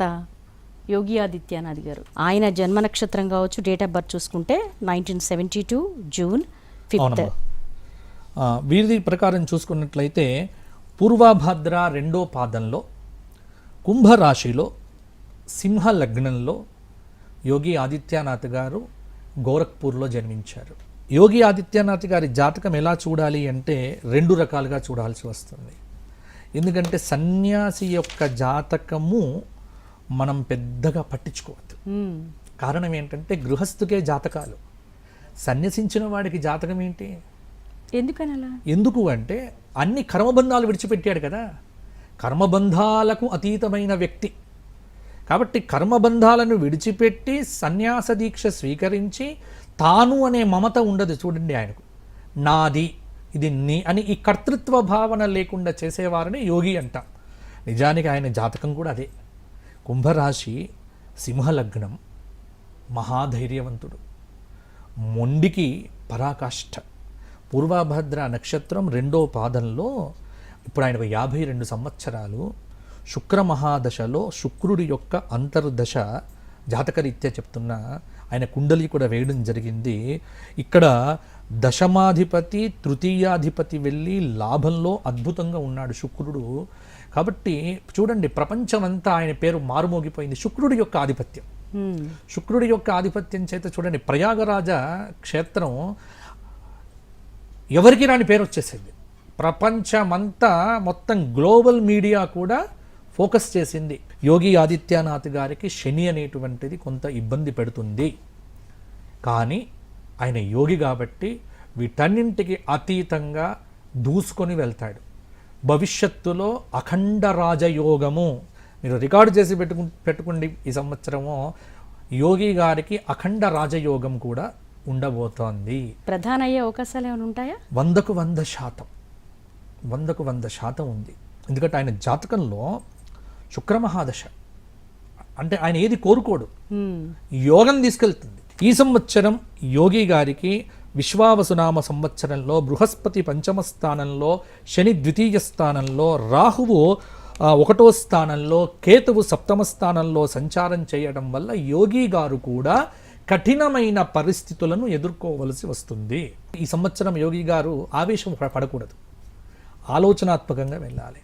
తర్వాత యోగి ఆదిత్యనాథ్ గారు. ఆయన జన్మ నక్షత్రం కావచ్చు డేట్ ఆఫ్ బర్త్ చూసుకుంటే nineteen seventy two June fifth వీరిది ప్రకారం చూసుకున్నట్లయితే పూర్వభద్ర రెండో పాదంలో కుంభరాశిలో సింహ లగ్నంలో యోగి ఆదిత్యనాథ్ గారు గోరఖ్పూర్లో జన్మించారు. యోగి ఆదిత్యనాథ్ గారి జాతకం ఎలా చూడాలి అంటే రెండు రకాలుగా చూడాల్సి వస్తుంది. ఎందుకంటే సన్యాసి యొక్క జాతకము మనం పెద్దగా పట్టించుకోవద్దు. కారణం ఏంటంటే గృహస్థుకే జాతకాలు. సన్యసించిన వాడికి జాతకం ఏంటి? ఎందుకని అలా ఎందుకు అంటే అన్ని కర్మబంధాలు విడిచిపెట్టాడు కదా. కర్మబంధాలకు అతీతమైన వ్యక్తి. కాబట్టి కర్మబంధాలను విడిచిపెట్టి సన్యాస దీక్ష స్వీకరించి తాను అనే మమత ఉండదు చూడండి ఆయనకు. నాది ఇది నీ అని ఈ కర్తృత్వ భావన లేకుండా చేసేవారిని యోగి అంటాం. నిజానికి ఆయన జాతకం కూడా అదే. కుంభరాశి సింహలగ్నం మహాధైర్యవంతుడు. మొండికి పరాకాష్ఠ పూర్వభద్ర నక్షత్రం రెండో పాదంలో ఇప్పుడు ఆయన యాభై రెండు సంవత్సరాలు. శుక్ర మహాదశలో శుక్రుడి యొక్క అంతర్దశ జాతకరీత్యా చెప్తున్నా ఆయన కుండలి కూడా వేయడం జరిగింది. ఇక్కడ దశమాధిపతి తృతీయాధిపతి వెళ్ళి లాభంలో అద్భుతంగా ఉన్నాడు శుక్రుడు. కాబట్టి చూడండి ప్రపంచమంతా ఆయన పేరు మారుమోగిపోయింది. శుక్రుడి యొక్క ఆధిపత్యం. శుక్రుడి యొక్క ఆధిపత్యం చేత చూడండి ప్రయాగరాజ క్షేత్రం ఎవరికి రాని పేరు వచ్చేసింది. ప్రపంచమంతా మొత్తం గ్లోబల్ మీడియా కూడా ఫోకస్ చేసింది. యోగి ఆదిత్యనాథ్ గారికి శని అనేటువంటిది కొంత ఇబ్బంది పెడుతుంది. కానీ ఆయన యోగి కాబట్టి వీటన్నింటికి అతీతంగా దూసుకొని వెళ్తాడు. భవిష్యత్తులో అఖండ రాజయోగము మీరు రికార్డు చేసి పెట్టుకు పెట్టుకోండి ఈ సంవత్సరము. యోగి గారికి అఖండ రాజయోగం కూడా ఉండబోతోంది. ప్రధాన అయ్యే అవకాశాలు ఏమైనా ఉంటాయా? వందకు వంద శాతం. వందకు వంద శాతం ఉంది. ఎందుకంటే ఆయన జాతకంలో శుక్రమహాదశ. అంటే ఆయన ఏది కోరుకోడు. యోగం తీసుకెళ్తుంది. ఈ సంవత్సరం యోగి గారికి విశ్వావసునామ సంవత్సరంలో బృహస్పతి పంచమ స్థానంలో శని ద్వితీయ స్థానంలో రాహువు ఒకటో స్థానంలో కేతువు సప్తమ స్థానంలో సంచారం చేయడం వల్ల యోగి గారు కూడా కఠినమైన పరిస్థితులను ఎదుర్కోవలసి వస్తుంది. ఈ సంవత్సరం యోగి గారు ఆవేశం పడకూడదు. ఆలోచనాత్మకంగా వెళ్ళాలి.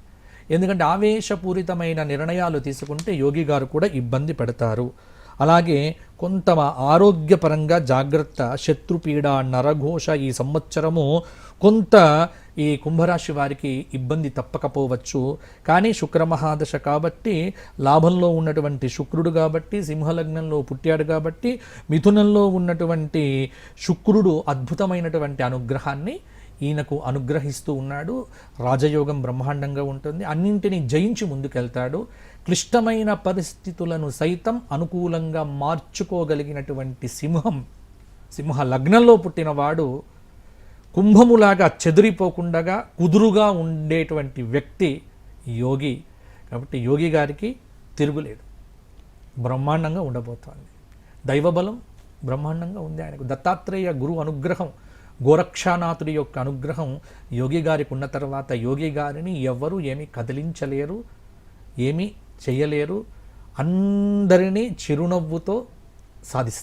ఎందుకంటే ఆవేశపూరితమైన నిర్ణయాలు తీసుకుంటే యోగి గారు కూడా ఇబ్బంది పెడతారు. అలాగే కొంత ఆరోగ్యపరంగా జాగ్రత్త శత్రుపీడ నరఘోష ఈ సంవత్సరము కొంత ఈ కుంభరాశి వారికి ఇబ్బంది తప్పకపోవచ్చు. కానీ శుక్రమహాదశ కాబట్టి లాభంలో ఉన్నటువంటి శుక్రుడు కాబట్టి సింహలగ్నంలో పుట్టాడు కాబట్టి మిథునంలో ఉన్నటువంటి శుక్రుడు అద్భుతమైనటువంటి అనుగ్రహాన్ని ఈయనకు అనుగ్రహిస్తూ ఉన్నాడు. రాజయోగం బ్రహ్మాండంగా ఉంటుంది. అన్నింటినీ జయించి ముందుకెళ్తాడు. క్లిష్టమైన పరిస్థితులను సైతం అనుకూలంగా మార్చుకోగలిగినటువంటి సింహం సింహ లగ్నంలో పుట్టినవాడు కుంభములాగా చెదిరిపోకుండా కుదురుగా ఉండేటువంటి వ్యక్తి యోగి. కాబట్టి యోగి గారికి తిరుగులేదు. బ్రహ్మాండంగా ఉండబోతోంది. దైవబలం బ్రహ్మాండంగా ఉంది ఆయనకు. దత్తాత్రేయ గురు అనుగ్రహం గోరక్షానాథుడి యొక్క అనుగ్రహం యోగి గారికి ఉన్న తర్వాత యోగి గారిని ఎవ్వరూ ఏమీ కదిలించలేరు ఏమీ చేయలేరు. అందరినీ చిరునవ్వుతో సాధిస్తారు